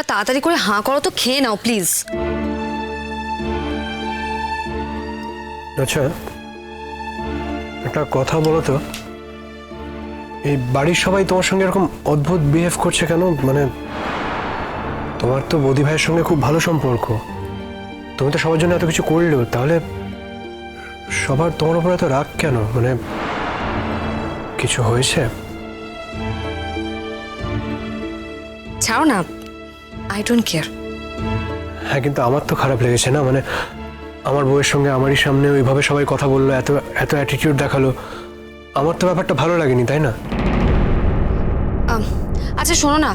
বা তাড়াতাড়ি করে হাঁ করো তো খেয়ে নাও প্লিজ আচ্ছা একটা কথা বলো তো। এই বাড়ির সবাই তোমার সঙ্গে এরকম অদ্ভুত বিহেভ করছে কেন? মানে তোমার তো বৌদি ভাইয়ের সঙ্গে খুব ভালো সম্পর্ক। তুমি তো সবার জন্য এত কিছু করলেও তাহলে সবার তোমার উপর এত রাগ কেন? মানে কিছু হয়েছে? ছাড়ো না। আই ডোন্ট কেয়ার হ্যাঁ কিন্তু আমার তো খারাপ লেগেছে না? মানে আমার বউয়ের সঙ্গে আমারই সামনে ওইভাবে সবাই কথা বলল এত এত অ্যাটিটিউড দেখাল। আমার তো ব্যাপারটা ভালো লাগেনি তাই না? আচ্ছা শোনো না।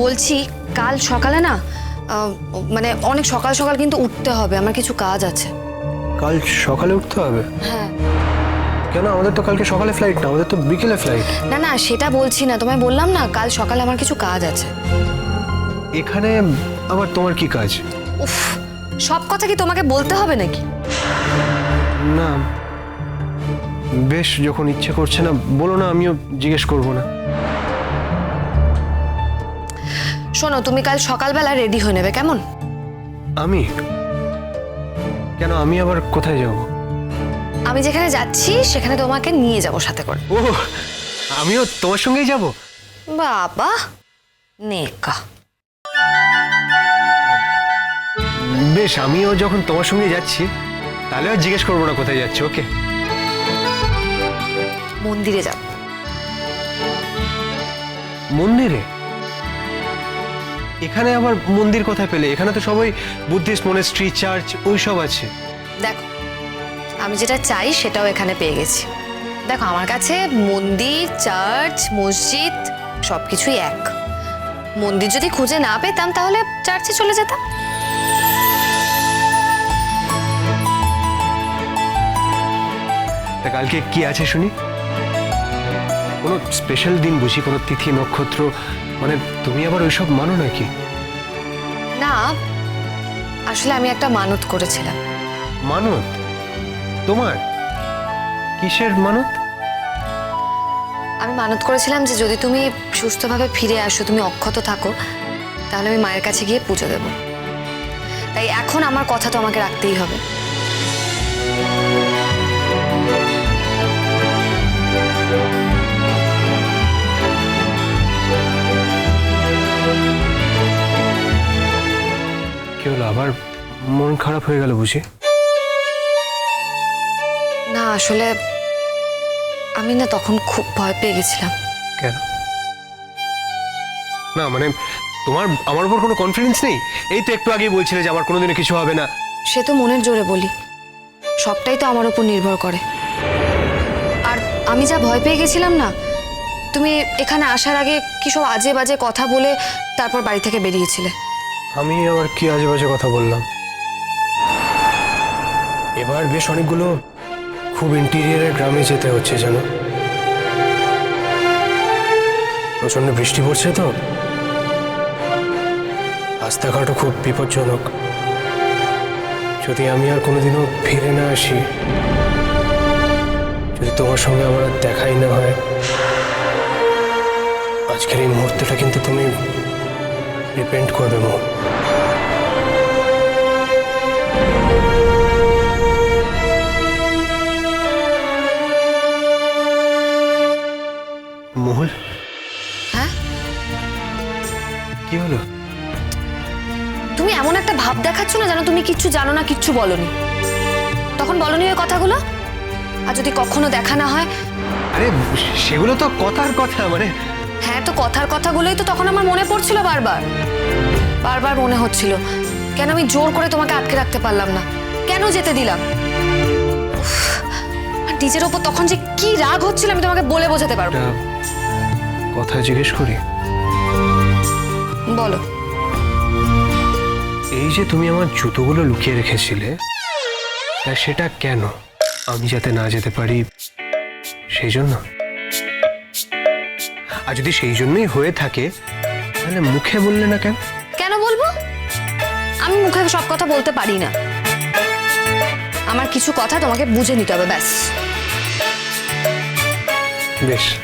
বলছি কাল সকালে না মানে অনেক সকাল সকাল কিন্তু উঠতে হবে আমার কিছু কাজ আছে। কাল সকালে উঠতে হবে? হ্যাঁ। কেন? আমাদের তো কালকে সকালে ফ্লাইট না আমাদের তো বিকেলে ফ্লাইট না না সেটা বলছি না। তোমায় বললাম না কাল সকালে আমার কিছু কাজ আছে। এখানে আবার তোমার কি কাজ? উফ সব কথা কি তোমাকে বলতে হবে নাকি? না। বেশ যখন ইচ্ছে করছে না বলো না আমিও জিজ্ঞেস করব না। শোনো তুমি কাল সকালবেলা রেডি হয়ে নেবে কেমন? আমি? কেন আমি আবার কোথায় যাব? আমি যেখানে যাচ্ছি সেখানে তোমাকে নিয়ে যাব সাথে করে। ও আমিও তোমার সঙ্গেই যাব? বাবা নেকা। বেশ আমিও যখন তোমার সঙ্গে যাচ্ছি তাহলে আর জিজ্ঞেস করব না কোথায় যাচ্ছি ওকে? মন্দিরে যাব। মন্দিরে? এখানে আবার মন্দির কোথায় পেলে? এখানে তো সবাই বুদ্ধিস্ট মনেস্ট্রি চার্চ ওই সব আছে। দেখো আমি যেটা চাই সেটাও এখানে পেয়ে গেছি। দেখো আমার কাছে মন্দির চার্চ মসজিদ সব কিছুই এক। মন্দির যদি খুঁজে না পেতাম তাহলে চার্চে চলে যেতাম। তা কালকে কি আছে শুনি? কোনো স্পেশাল দিন বুঝি কোনো তিথি নক্ষত্র? মানে তুমি আবার ওইসব মানো নাকি? না আসলে আমি একটা মানত করেছিলাম। মানত? তোমার? কিসের মানত? আমি মানত করেছিলাম যে যদি তুমি সুস্থভাবে ফিরে আসো তুমি অক্ষত থাকো তাহলে আমি মায়ের কাছে গিয়ে পুজো দেব। তাই এখন আমার কথা তো আমাকে রাখতেই হবে। মন খারাপ হয়ে গেল বুঝি? না আসলে আমি না তখন খুব ভয় পেয়ে গেছিলাম। কেন? না মানে তোমার আমার উপর কোনো কনফিডেন্স নেই? এই তো একটু আগেই বলছিলে যে আমার কোনোদিনও কিছু হবে না। সে তো মনের জোরে বলি। সবটাই তো আমার উপর নির্ভর করে। আর আমি যা ভয় পেয়ে গেছিলাম না তুমি এখানে আসার আগে কি সব আজে বাজে কথা বলে তারপর বাড়ি থেকে বেরিয়েছিলে? আমি আবার কি আজে বাজে কথা বললাম? এবার বেশ অনেকগুলো খুব ইন্টিরিয়ারের গ্রামে যেতে হচ্ছে জানো প্রচণ্ড বৃষ্টি পড়ছে তো। রাস্তাঘাটও খুব বিপজ্জনক। যদি আমি আর কোনোদিনও ফিরে না আসি, যদি তোমার সঙ্গে আমার দেখাই না হয়, আজকের এই মুহূর্তটা কিন্তু তুমি রিপেন্ট করবে মো এমন একটা ভাব দেখাচ্ছ না যেন তুমি কিচ্ছু জানো না কিচ্ছু বলনি। তখন বলনি ওই কথাগুলো? আর যদি কখনো দেখা না হয়? আরে সেগুলো তো কথার কথা মানে হ্যাঁ তো কথার কথাগুলোই তো তখন আমার মনে পড়ছিল বারবার। বারবার মনে হচ্ছিল কেন আমি জোর করে তোমাকে আটকে রাখতে পারলাম না? কেন যেতে দিলাম? আর নিজের ওপর তখন যে কি রাগ হচ্ছিল আমি তোমাকে বলে বোঝাতে পারব। কথা জিজ্ঞেস করি। বলো। এই যে তুমি আমার জুতোগুলো লুকিয়ে রেখেছিলে তা সেটা কেন? আমি যাতে না যেতে পারি সেই জন্য। আর যদি সেই জন্যই হয়ে থাকে তাহলে মুখে বললে না কেন? কেন বলব? আমি মুখে সব কথা বলতে পারি না। আমার কিছু কথা তোমাকে বুঝে নিতে হবে ব্যাস। বেশ।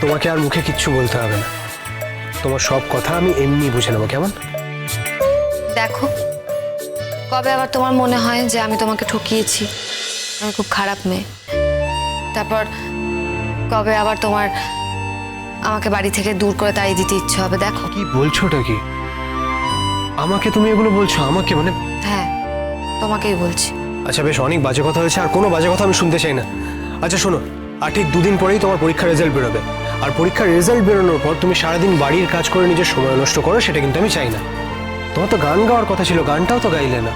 তোমাকে আর মুখে কিচ্ছু বলতে হবে না। তোমার সব কথা আমি এমনি বুঝে নেব কেমন? দেখো কবে আবার তোমার মনে হয় যে আমি তোমাকে ঠকিয়েছি? আমি খুব খারাপ মেয়ে। তারপর কবে আবার তোমার আমাকে বাড়ি থেকে দূর করে তাড়িয়ে দিতে ইচ্ছে হবে দেখো। কি বলছোটা কি? আমাকে তুমি এগুলো বলছো? আমাকে মানে হ্যাঁ তোমাকেই বলছি। আচ্ছা বেশ অনেক বাজে কথা হয়েছে আর কোনো বাজে কথা আমি শুনতে চাই না। আচ্ছা শোনো আর ঠিক দুদিন পরেই তোমার পরীক্ষার রেজাল্ট বেরোবে। আর পরীক্ষার রেজাল্ট বেরোনোর পর তুমি সারাদিন বাড়ির কাজ করে নিজের সময় নষ্ট করো সেটা কিন্তু আমি চাই না। তোমার তো গান গাওয়ার কথা ছিল গানটাও তো গাইলে না।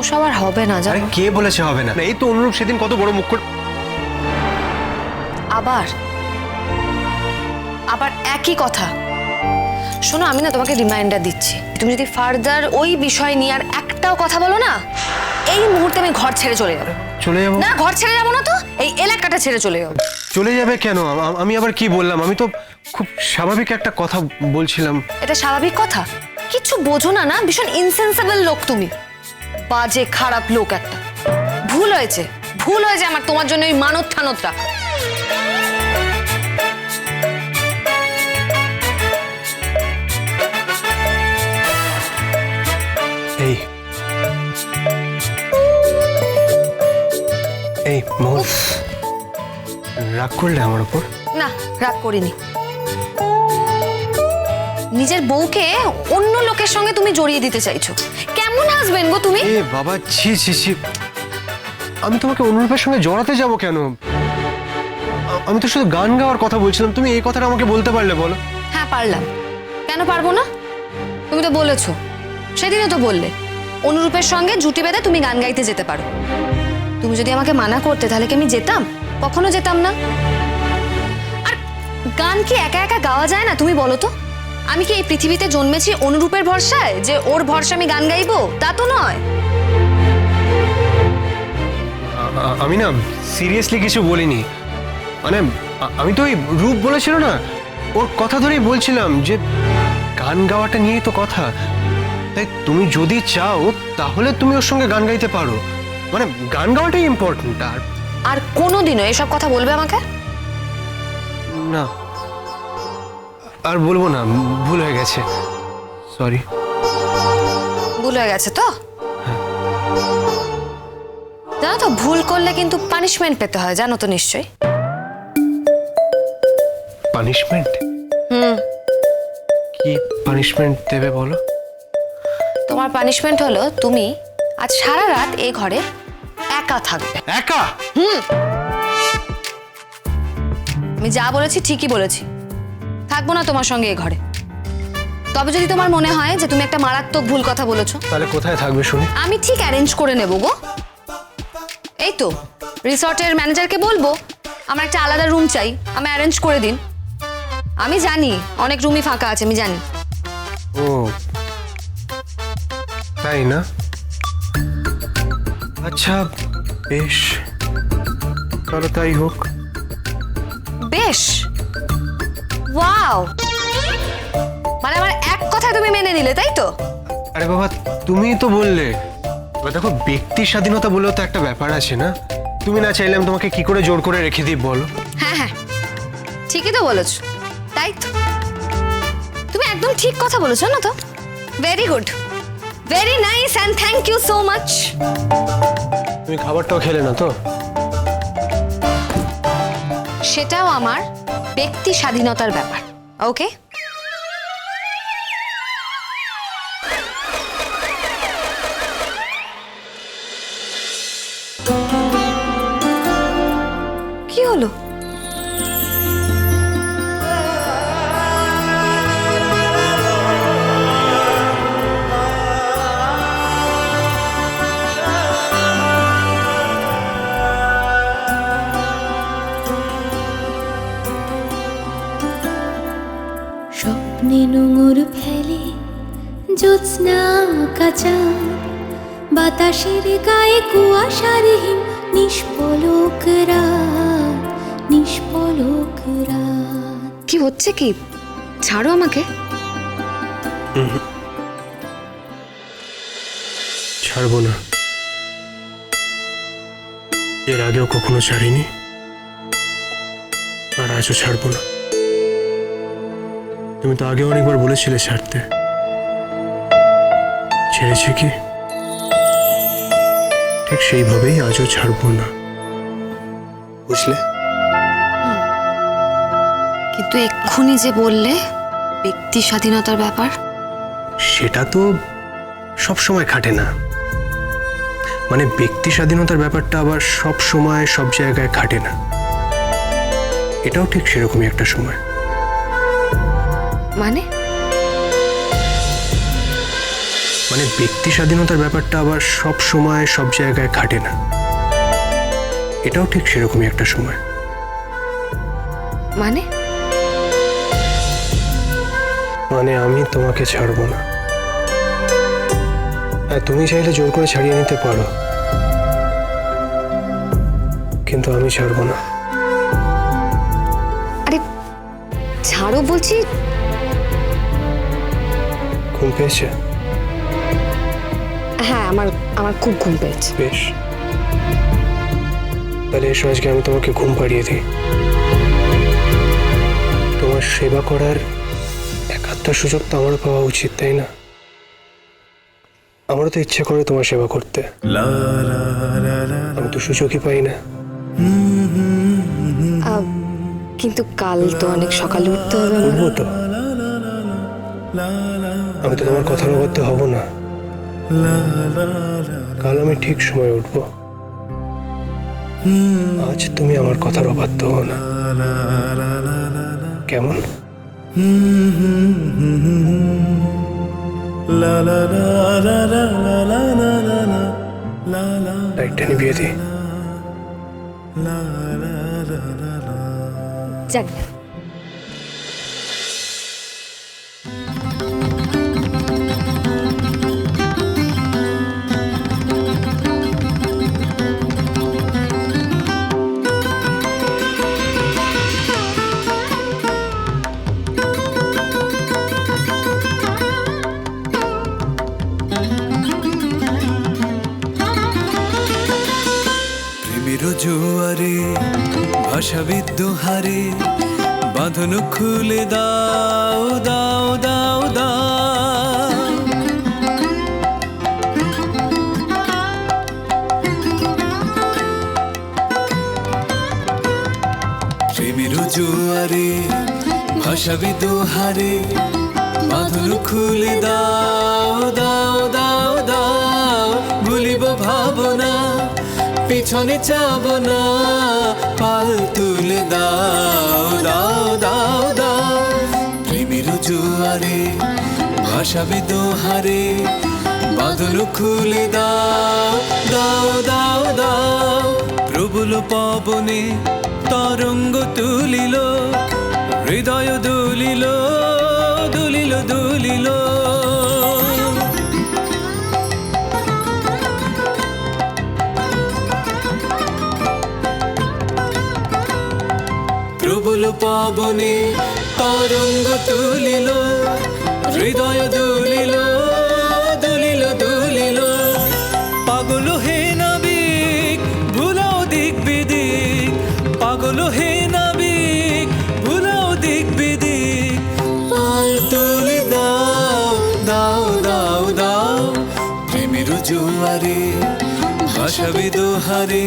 ওসব আর হবে না আরে জানো কে বলেছে হবে না? এই তো অনুরূপ সেদিন কত বড় মুখ করে আবার? আবার একই কথা। শোনো আমি না তোমাকে রিমাইন্ডার দিচ্ছি। তুমি যদি ফার্দার ওই বিষয় নিয়ে আর একটাও কথা বলো না এই মুহূর্তে আমি ঘর ছেড়ে চলে যাব। চলে যাব? না ঘর ছেড়ে যাব না তো এই এলাকাটা ছেড়ে চলে যাব। চলে যাবে কেন? আমি আবার কি বললাম? আমি তো খুব স্বাভাবিক একটা কথা বলছিলাম। এটা স্বাভাবিক কথা? কিছু বোঝো না না? ভীষণ ইনসেন্সিবল লোক তুমি। বাজে খারাপ লোক একটা। ভুল হয়েছে। ভুল হয়েছে আমার তোমার জন্য ওই মানত এই। এই মোহন রাগ করলে আমার উপর? না রাগ করিনি। নিজের বউকে অন্য লোকের সঙ্গে তুমি জড়িয়ে দিতে চাইছো। কেমন হাসবেন গো তুমি? এ বাবা ছি ছি ছি। আমি তোমাকে অনুরূপের সঙ্গে জড়াতে যাব কেন? আ- আমি তো শুধু গান গাওয়ার কথা বলছিলাম। তুমি এই কথাটা আমাকে বলতে পারলে বলো। হ্যাঁ পারলাম। কেন পারব না? তুমি তো বলেছ। সেদিনও তো বললে অনুরূপের সঙ্গে জুটি বেঁধে তুমি গান গাইতে যেতে পারো। তুমি যদি আমাকে মানা করতে তাহলে কি আমি যেতাম? কখনো যেতাম না। আর গান কি একা একা গাওয়া যায় না তুমি বলো তো? আমি কি এই পৃথিবীতে জন্মেছি অনুরূপের ভরসায় যে ওর ভরসা আমি গান গাইবো? তা তো নয়। আমি না সিরিয়াসলি কিছু বলিনি। মানে আমি তো ওই রূপ বলেছিল না ওর কথা ধরেই বলছিলাম যে গান গাওয়াটা নিয়েই তো কথা। তাই তুমি যদি চাও তাহলে তুমি ওর সঙ্গে গান গাইতে পারো। মানে গান গাওয়াটাই ইম্পর্টেন্ট আর আর কোনোদিনও এসব কথা বলবে আমাকে? না। আর বলব না ভুল হয়ে গেছে। সরি ভুল হয়ে গেছে তো? জানো তো ভুল করলে কিন্তু পানিশমেন্ট পেতে হয় জানো তো নিশ্চয়ই। পানিশমেন্ট হুম। কি পানিশমেন্ট দেবে বলো? তোমার পানিশমেন্ট হলো তুমি আজ সারা রাত এই ঘরে একা থাকবে। একা? হুম। আমি যা বলেছি ঠিকই বলেছি। থাকব না তোমার সঙ্গে এই ঘরে। তবে যদি তোমার মনে হয় যে তুমি একটা মারাত্মক ভুল কথা বলেছ। তাহলে কোথায় থাকবে শুনি? আমি ঠিক অ্যারেঞ্জ করে নেব গো। এই তো রিসর্টের ম্যানেজারকে বলব আমার একটা আলাদা রুম চাই আমি অ্যারেঞ্জ করে দিন। আমি জানি অনেক রুমই ফাঁকা আছে আমি জানি। ও তাই না? আচ্ছা বেশ। তাহলে তাই হোক। বেশ। ওয়াও মানে আমার এক কথায় তুমি মেনে নিলে তাই তো? আরে বাবা তুমিই তো বললে। এবার দেখো ব্যক্তি স্বাধীনতা বলেও তো একটা ব্যাপার আছে না? তুমি না চাইলে আমি তোমাকে কি করে জোর করে রেখে দিই বলো? হ্যাঁ হ্যাঁ। ঠিকই তো বলেছ। তাই তো। তুমি একদম ঠিক কথা বলেছ না তো? Very good very nice and thank you so much তুমি খাবারটাও খেলে না তো? সেটাও আমার। ব্যক্তি স্বাধীনতার ব্যাপার ওকে স্বপ্নে নোংর ফেলে জ্যোৎস্না কাঁচা বাতাসের গায়ে কুয়াশারহীন নিষ্পলক রাত নিষ্পলক রাত কি হচ্ছে কি? ছাড়ো আমাকে। ছাড়বো না। এর আগেও কখনো ছাড়িনি। আর আজও ছাড়বো না। তুমি তো আগে অনেকবার বলেছিলে ছাড়তে। ছেড়েছে কি? ঠিক সেইভাবেই আজও ছাড়বো না। বুঝলে? কিন্তু এক্ষুনি যে বললে ব্যক্তি স্বাধীনতার ব্যাপার? সেটা তো সব সময় খাটে না। মানে ব্যক্তি স্বাধীনতার ব্যাপারটা আবার সব সময় সব জায়গায় খাটে না। এটাও ঠিক সেরকমই একটা সময়। মানে? মানে ব্যক্তি স্বাধীনতার ব্যাপারটা আবার সব সময় সব জায়গায় খাটে না। এটাও ঠিক সেরকমই একটা সময়। মানে? মানে আমি তোমাকে ছাড়বো না। হ্যাঁ তুমি চাইলে জোর করে ছাড়িয়ে নিতে পারো। কিন্তু আমি ছাড়বো না। আরে ছাড়ো বলছি ঘুম পেয়েছে? হ্যাঁ আমার আমার খুব ঘুম পেয়েছে। বেশ। তাহলে এসো আজকে আমি তোমাকে ঘুম পাড়িয়ে দিই। তোমার সেবা করার একাত্তর সুযোগ তো আমারও পাওয়া উচিত তাই না? আমারও তো ইচ্ছে করে তোমার সেবা করতে। আমি তো সুযোগই পাই না। কিন্তু কাল তো অনেক সকালে উঠতে হবে আমার। উঠবো তো। আমি তো তোমার কথার অবাধ্য হব না। কাল আমি ঠিক সময় উঠবো। আজ তুমি আমার কথার অবাধ্য হও না। কেমন? লাইটটা নিভিয়ে দিই। যাক। জোয়ারে ভাষাবিদ্য হারে বাঁধন খুলে দাও দাও দাও দাও। প্রেমের জোয়ারে ভাষাবিদ্য হারে বাঁধন খুলে দাও দাও পিছনে যাব না। পাল তুলে দাও দাও দাও দাও। প্রেমের জোয়ারে ভাষাবি দোহারে, বাদল খুলে দাও দাও দাও দাও। প্রবল পবনে তরঙ্গ তুলিল, হৃদয় দুলিল দুলিল দুলিল। পাবনে তরঙ্গ তুলিল, হৃদয় দুলিল দুলিল দুলিল। পাগল হে নাবিক, ভুলাও দিক বিদিক পাগল হে নাবিক, ভুলাও দিক বিদিক পাল তুলে দাও দাও দাও দাও। প্রেমের জোয়ারে, ভাসাবি দোহারে।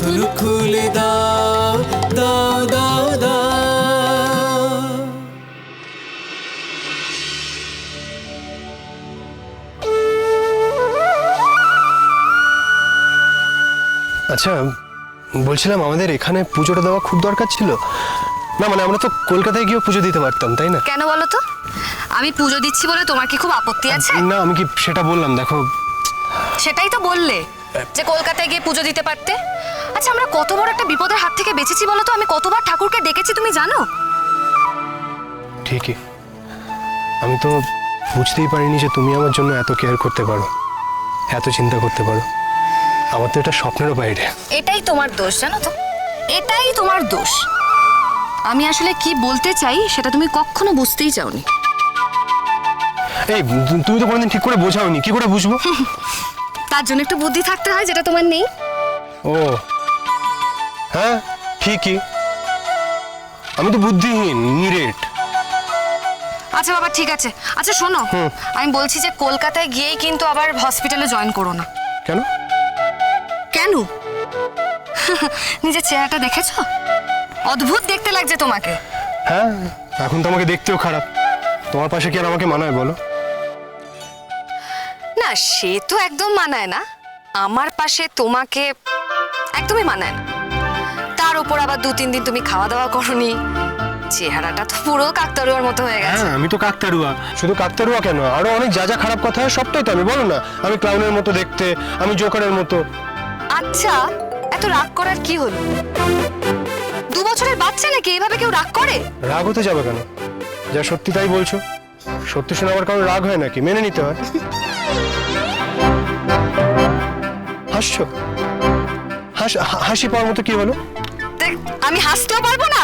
বাঁধল খুলে দাও দাও দাও দাও। আচ্ছা বলছিলাম আমাদের এখানে পুজোটা দেওয়া খুব দরকার ছিল। না মানে আমরা তো কলকাতায় গিয়েও পুজো দিতে পারতাম তাই না? কেন বলো তো? আমি পুজো দিচ্ছি বলে তোমার কি খুব আপত্তি আছে? না আমি কি সেটা বললাম দেখো। সেটাই তো বললে যে কলকাতায় গিয়ে পুজো দিতে পারতে। আচ্ছা আমরা কত বড় একটা বিপদের হাত থেকে বেঁচেছি বলো তো? আমি কতবার ঠাকুরকে ডেকেছি তুমি জানো? ঠিকই। আমি তো বুঝতেই পারিনি যে তুমি আমার জন্য এত কেয়ার করতে পারো এত চিন্তা করতে পারো। আমার তো এটা স্বপ্নেরও বাইরে। এটাই তোমার দোষ জানো তো? এটাই তোমার দোষ। আমি আসলে কি বলতে চাই সেটা তুমি কখনো বুঝতেই চাওনি। এই তুমি তো কোনোদিন ঠিক করে বোঝাওনি কি করে বুঝব? তার জন্য একটু বুদ্ধি থাকতে হয় যেটা তোমার নেই। ও হ্যাঁ ঠিকই। আমি তো বুদ্ধিহীন নিরেট। আচ্ছা বাবা ঠিক আছে। আচ্ছা শোনো। আমি বলছি যে কলকাতায় গিয়েই কিন্তু আবার হসপিটালে জয়েন করো না। কেন? কেন? নিজের চেহারাটা দেখেছ? অদ্ভুত দেখতে লাগছে তোমাকে। হ্যাঁ এখন তো আমাকে দেখতেও খারাপ। তোমার পাশে কি আর আমাকে মানায় বলো? না সে তো একদম মানায় না। আমার পাশে তোমাকে একদমই মানায় না। তার উপর আবার দু তিন দিন তুমি খাওয়া দাওয়া করনি। চেহারাটা তো পুরো কাকতারুয়ার মতো হয়ে গেছে। হ্যাঁ আমি তো কাকতারুয়া। শুধু কাকতারুয়া কেন? আরও অনেক যা যা খারাপ কথা হয় সবটাই তো আমি বলো না? আমি ক্লাউনের মতো দেখতে আমি জোকারের মতো। আচ্ছা এত রাগ করার কি হলো? দু বছরের বাচ্চা নাকি? এভাবে কেউ রাগ করে? রাগ হতে যাবে কেন? যা সত্যি তাই বলছো। সত্যি শুনে আমার কারণ রাগ হয় নাকি? মেনে নিতে হয়। হাসছো? হাস পাওয়ার মতো কি হলো? আমি হাসতেও পারব না?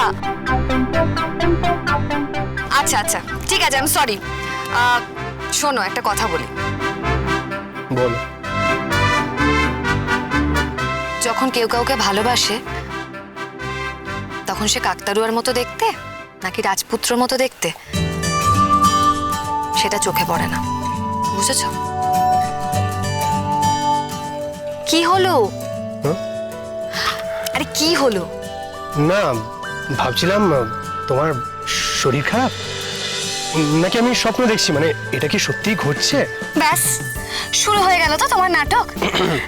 আচ্ছা আচ্ছা ঠিক আছে আমি সরি শোনো একটা কথা বলি। বলো। যখন কেউ কাউকে ভালোবাসে তখন সে কাকতারুয়ার মতো দেখতে নাকি রাজপুত্র মতো দেখতে? সেটা চোখে পড়ে না। বুঝেছ? কি হলো? হ্যাঁ? আরে কি হলো? না ভাবছিলাম তোমার শরীর খারাপ? নাকি আমি স্বপ্ন দেখছি মানে এটা কি সত্যিই ঘটছে? ব্যাস শুরু হয়ে গেল তো তোমার নাটক।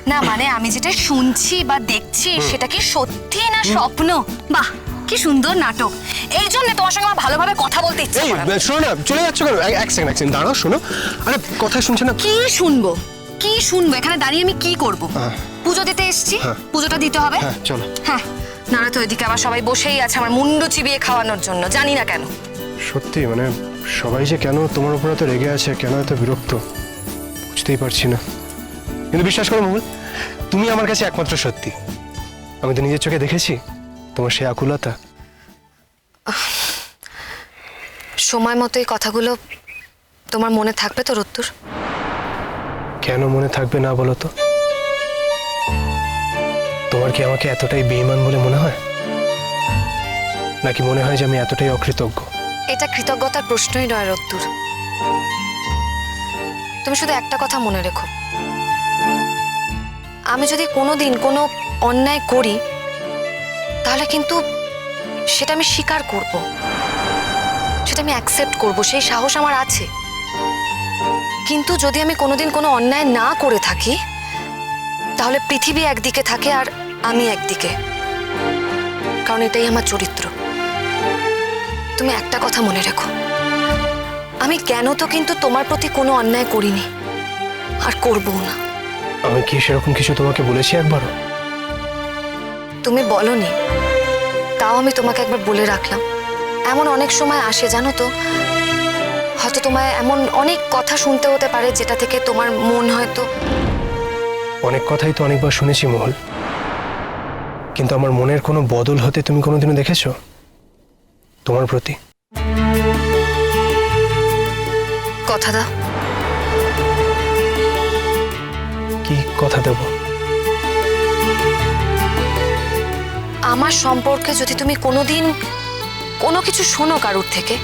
না মানে আমি যেটা শুনছি বা দেখছি সেটা কি সত্যি না স্বপ্ন? বাহ কি সুন্দর নাটক। এই জন্য তোমার সঙ্গে আমার ভালোভাবে কথা বলতে ইচ্ছে করে না। শোনো না চলে যাচ্ছ কেন? এক- সেকেন্ড এক সেকেন্ড দাঁড়াও শোনো। আরে কথা শুনছে না? কি শুনব? কি শুনব? এখানে দাঁড়িয়ে আমি কি করব। পুজো দিতে এসেছি হ্যাঁ। পুজোটা দিতে হবে। হ্যাঁ চলো। হ্যাঁ। নাহলে তো ওইদিকে আবার সবাই বসেই আছে আমার মুন্ডু চিবিয়ে খাওয়ানোর জন্য জানি না কেন। সত্যি মানে সবাই যে কেন তোমার উপর এত রেগে আছে কেন এত বিরক্ত বুঝতেই পারছি না। কিন্তু বিশ্বাস করো মহুল তুমি আমার কাছে একমাত্র সত্যি। আমি তো নিজের চোখে দেখেছি তোমার সেই আকুলতা। সময় মতো এই কথাগুলো তোমার মনে থাকবে তো রত্তুর কেন মনে থাকবে না বলো তো? তোমার কি আমাকে এতটাই বেইমান বলে মনে হয়? নাকি মনে হয় যে আমি এতটাই অকৃতজ্ঞ? এটা কৃতজ্ঞতার প্রশ্নই নয়, রত্তুর। তুমি শুধু একটা কথা মনে রেখো। আমি যদি কোনোদিন কোনো অন্যায় করি, তাহলে কিন্তু সেটা আমি স্বীকার করব। সেটা আমি অ্যাকসেপ্ট করব, সেই সাহস আমার আছে। কিন্তু যদি আমি কোনোদিন কোনো অন্যায় না করে থাকি, তাহলে পৃথিবী একদিকে থাকে আর আমি একদিকে। কারণ এটাই আমার চরিত্র। তুমি একটা কথা মনে রেখো। আমি কেন তো কিন্তু তোমার প্রতি কোনো অন্যায় করিনি। আর করবও না। আমি কি সেরকম কিছু তোমাকে বলেছি একবারও তুমি বলনি। তাও আমি তোমাকে একবার বলে রাখলাম। এমন অনেক সময় আসে জানো তো? হয়তো তোমায় এমন অনেক কথা শুনতে হতে পারে যেটা থেকে তোমার মন হয়তো অনেক কথাই তো অনেকবার শুনেছি মহল। কিন্তু আমার মনের কোনো বদল হতে তুমি কোনোদিনও দেখেছ? তোমার প্রতি। কথা দাও। কি কথা দেব? আমার সম্পর্কে যদি তুমি কোনোদিন কোনো কিছু শোনো কারুর থেকে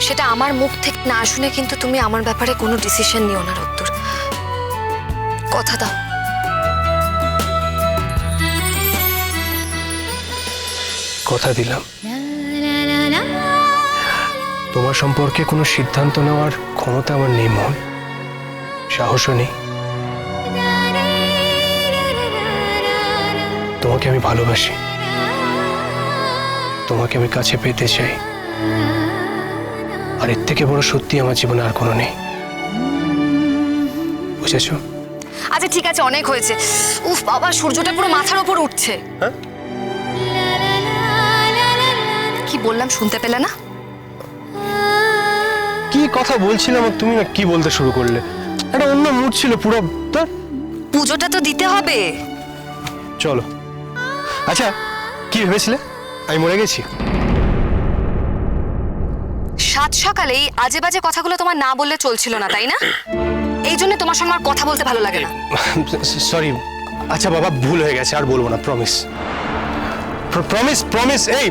সেটা আমার মুখ থেকে না শুনে কিন্তু তুমি আমার ব্যাপারে কোনো ডিসিশন নিও না রত্তুর কথা দাও। কথা দিলাম। তোমার সম্পর্কে কোনো সিদ্ধান্ত নেওয়ার ক্ষমতা আমার নেই মহল সাহসও নেই। তোমাকে আমি ভালোবাসি। তোমাকে আমি কাছে পেতে চাই। আর এর থেকে বড় সত্যি আমার জীবনে আর কোনো নেই। বুঝেছ? আচ্ছা ঠিক আছে অনেক হয়েছে। উফ বাবা সূর্যটা পুরো মাথার ওপর উঠছে। হ্যাঁ? কি বললাম শুনতে পেলে না? কি কথা বলছিলাম আর তুমি না কি বলতে শুরু করলে? একটা অন্য মুড ছিল পুরো তো? পুজোটা তো দিতে হবে। চলো। আচ্ছা কি ভেবেছিলে? আমি মরে গেছি। সাত সকালেই আজে বাজে কথাগুলো তোমার না বললে চলছিল না তাই না? এই জন্য তোমার সঙ্গে আমার কথা বলতে ভালো লাগে না। সরি আচ্ছা বাবা ভুল হয়ে গেছে আর বলব না প্রমিস প্রমিস প্রমিস এই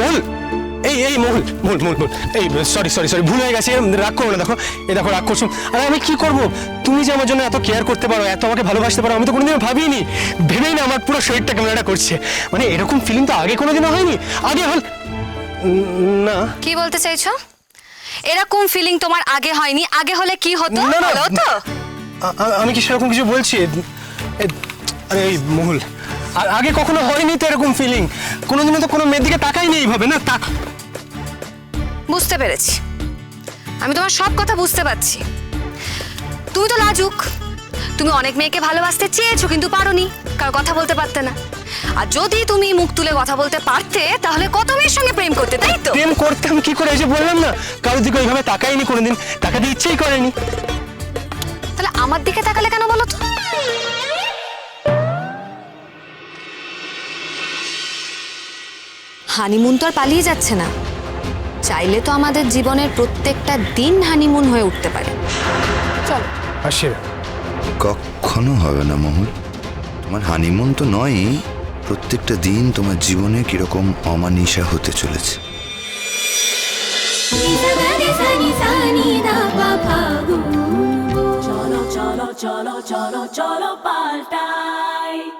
মূল। এই এই মূল মূল মূল মূল। এই সরি সরি সরি ভুল হয়ে গেছে রাগ করো না দেখো। এই দেখো রাগ করছ। আরে আমি কি করব? তুমি যে আমার জন্য এত কেয়ার করতে পারো এত আমাকে ভালোবাসতে পারো আমি তো কোনোদিনও ভাবিনি। ভেবেই না আমার পুরো শরীরটা কেমন একটা করছে। মানে এরকম ফিলিং তো আগে কোনোদিনও হয়নি। আগে হল না। কি বলতে চাইছো? এরকম ফিলিং তোমার আগে হয়নি। আগে হলে কি হতো? না। হলো তো। আমি কি সেরকম কিছু বলছি? আরে এই মহুল আর আগে কখনো হয়নি তো এরকম ফিলিং কোনোদিনও তো কোনো মেয়ের দিকে তাকাইনি এইভাবে না? তাক বুঝতে পেরেছি। আমি তোমার সব কথা বুঝতে পারছি। তুমি তো লাজুক। তুমি অনেক মেয়েকে ভালোবাসতে চেয়েছো কিন্তু পারোনি। কারও কথা বলতে পারতে না। আর যদি তুমি মুখ তুলে কথা বলতে পারতে তাহলে কত মেয়ের সঙ্গে প্রেম করতে তাই তো? প্রেম করতাম কি করে যে বললাম না? কারোর দিকে ওইভাবে তাকাইনি কোনোদিন। তাকাতে ইচ্ছেই করেনি। তাহলে আমার দিকে তাকালে কেন বলো তো? হানিমুন তো আর পালিয়ে যাচ্ছে না। চাইলে তো আমাদের জীবনের প্রত্যেকটা দিন হানিমুন হয়ে উঠতে পারে। চলো। আসে কখনো হবে না মহুল তোমার হানিমুন তো নয়ই প্রত্যেকটা দিন তোমার জীবনে কীরকম অমানিসা হতে চলেছে। চলো চলো চলো চলো চলো পাল্টাই।